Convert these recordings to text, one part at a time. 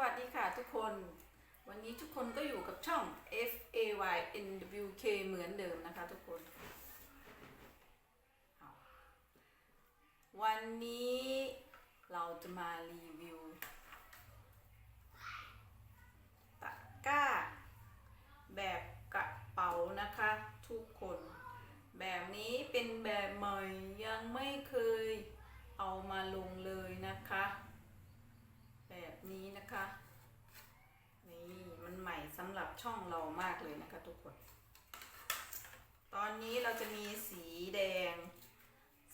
วัสดีค่ะทุกคน วันนี้ทุกคนก็อยู่กับช่อง F A Y N W K เหมือนเดิมนะคะทุกคน วันนี้เราจะมารีวิวตะกร้า แบบกระเป๋านะคะทุกคน แบบนี้เป็นแบบใหม่ยังไม่เคยเอามาลงเลยนะคะ แบบนี้นะคะ นี่มันใหม่สำหรับ ช่องเรามากเลยนะคะทุกคน ตอนนี้เราจะมีสีแดง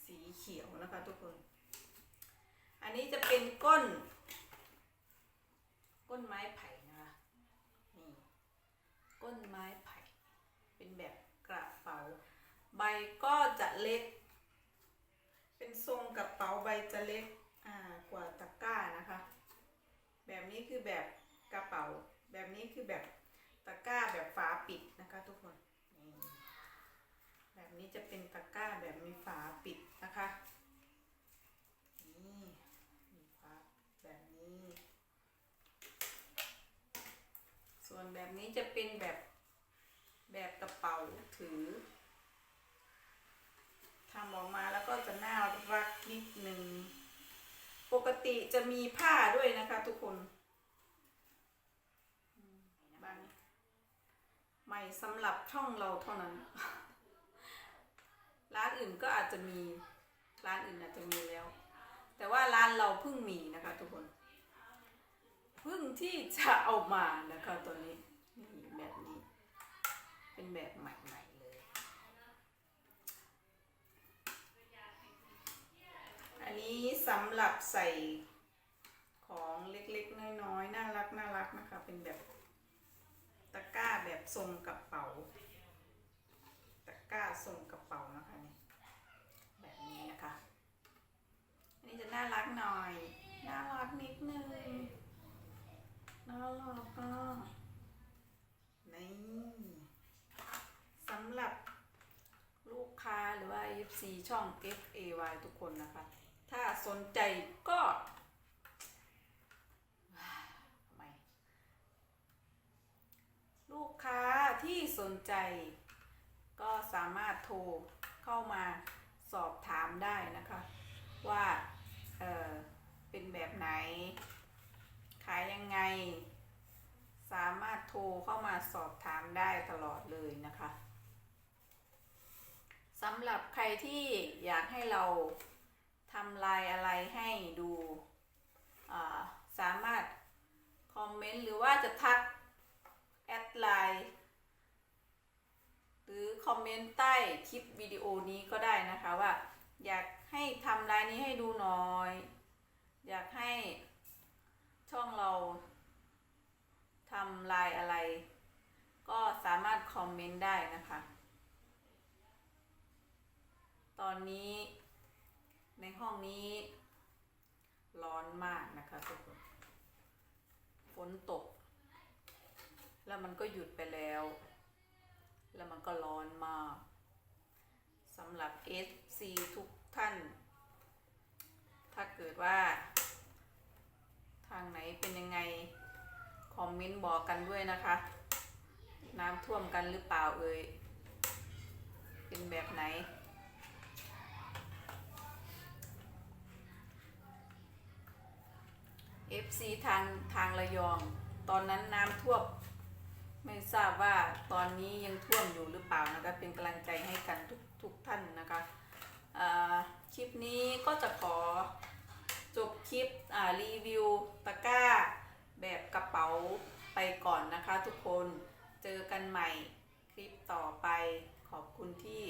สีเขียวนะคะทุกคน อันนี้จะเป็นก้น ก้นไม้ไผ่นะคะนี่ก้นไม้ไผ่ เป็นแบบกระเป๋า ใบก็จะเล็ก เป็นทรงกระเป๋าใบจะเล็กอ่ากว่าตะกร้านะคะ แบบนี้คือแบบกระเป๋าแบบนี้คือแบบ ตะกร้าแบบฝาปิดนะคะทุกคน แบบนี้จะเป็นตะกร้าแบบมีฝาปิดนะคะนี่มีฝาแบบนี้ ส่วนแบบนี้จะเป็นแบบแบบกระเป๋าถือทำออกมาแล้วก็จะน่ารักนิดนึง ปกติจะมีผ้าด้วยนะคะทุกคนอืมบาง ใหม่สำหรับช่องเราเท่านั้น ร้านอื่นก็อาจจะมี ร้านอื่นอาจจะมีแล้ว แต่ว่าร้านเราเพิ่งมีนะคะทุกคนเพิ่งที่จะเอามานะคะตัวนี้นี่แบบนี้ เป็นแบบใหม่ๆเลย อันนี้สำหรับใส่ของเล็กๆ น้อยๆ น่ารักน่ารักนะคะ เป็นแบบ ตะกร้าแบบทรงกระเป๋า ตะกร้าทรงกระเป๋านะคะนี่แบบนี้นะคะอันนี้จะน่ารักหน่อย น่ารักนิดนึงน่ารักอะนี่สำหรับลูกค้าหรือว่า FC ช่อง FAY ทุกคนนะคะ ถ้าสนใจก็ ทำไม ลูกค้า ที่สนใจ ก็สามารถโทรเข้ามาสอบถามได้นะคะ ว่าเเป็นแบบไหน ขายยังไง สามารถโทรเข้ามาสอบถามได้ตลอดเลยนะคะสำหรับใครที่อยากให้เราทำลายอะไรให้ดูสามารถคอมเมนต์หรือว่าจะทัก แอดไลน์หรื อคอมเมนต์ใต้คลิปวิดีโอนี้ก็ได้นะคะว่า อยากให้ทำลายนี้ให้ดูหน่อย อยากให้ช่องเราทำลายอะไร ก็สามารถคอมเมนต์ได้นะคะ ตอนนี้ในห้องนี้ร้อนมากนะคะทุกคนฝนตก แล้วมันก็หยุดไปแล้ว แล้วมันก็ร้อนมากสำหรับ FC ทุกท่าน ถ้าเกิดว่า ทางไหนเป็นยังไง คอมเมนต์บอกกันด้วยนะคะ น้ำท่วมกันหรือเปล่าเอ่ยเป็นแบบไหน FC ทางทางระยอง ตอนนั้นน้ำท่วม ไม่ทราบว่าตอนนี้ยังท่วมอยู่หรือเปล่านะคะเป็นกำลังใจให้กันทุกทุกท่านนะคะคลิปนี้ก็จะขอจบคลิปรีวิวตะกร้า แบบกระเป๋าไปก่อนนะคะทุกคนเจอกันใหม่คลิปต่อไปขอบคุณที่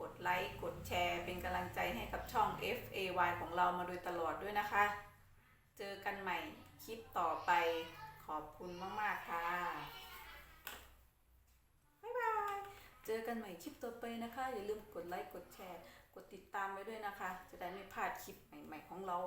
กดไลค์กดแชร์ เป็นกำลังใจให้กับช่อง FAY ของเรามาโดยตลอดด้วยนะคะ เจอกันใหม่คลิปต่อไปขอบคุณมาก ๆ ค่ะ เจอกันใหม่คลิปต่อไปนะคะ อย่าลืมกดไลค์กดแชร์ กดติดตามไว้ด้วยนะคะ จะได้ไม่พลาดคลิปใหม่ ๆ ของเรา